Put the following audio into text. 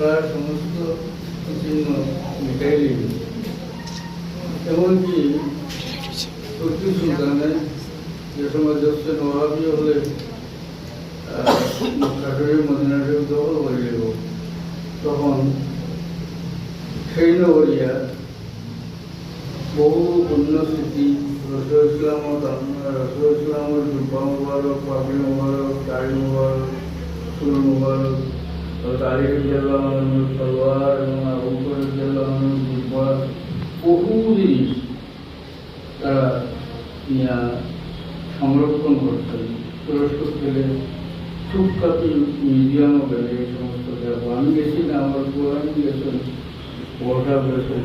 প্রায় সমস্ত চিহ্ন মিটাই দিল এমনকি তুর্কি সুলতানের যে সময় জসে নবাবী হলে কাঠুরি মদিনাকে দখল করে তখন সেই নগরিয়া বহু পুণ্য স্মৃতি রসুল ইসলামত রসুল ইসলামের জুব্বা মুবারক পাবলি মুবারক, দাড়ি মুবারক, চুল মুবারক তারিখ জেলা তলোয়ার এবং জুব্বা বহু জিনিস তারা সংরক্ষণ করতেন তুরস্ক থেকে টুকটাকি মিউজিয়ামও গেলে এই সমস্ত জায়গা আমি গেছি না আমার পুরানি গেছেন ওটা গেছেন